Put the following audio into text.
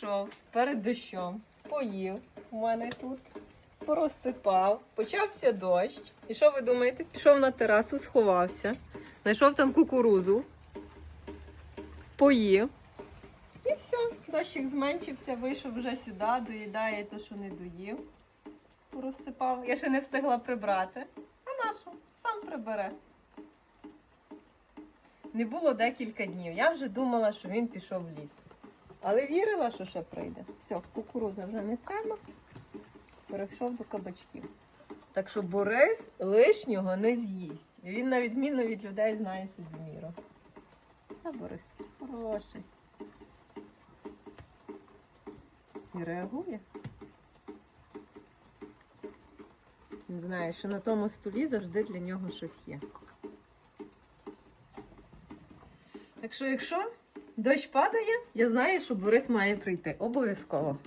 прийшов перед дощом, поїв у мене тут, порозсипав, почався дощ. І що ви думаєте? Пішов на терасу, сховався, знайшов там кукурузу, поїв. І все, дощик зменшився, вийшов вже сюди, доїдає те, що не доїв. Порозсипав. Я ще не встигла прибрати. А нашу? Сам прибере. Не було декілька днів. Я вже думала, що він пішов в ліс. Але вірила, що ще прийде. Все, кукуруза вже не треба. Перейшов до кабачків. Так що Борис лишнього не з'їсть. Він, на відміну від людей, знає собі міру. А Борис хороший. І реагує. Він знає, що на тому столі завжди для нього щось є. Так що, якщо дощ падає, я знаю, що Борис має прийти. Обов'язково.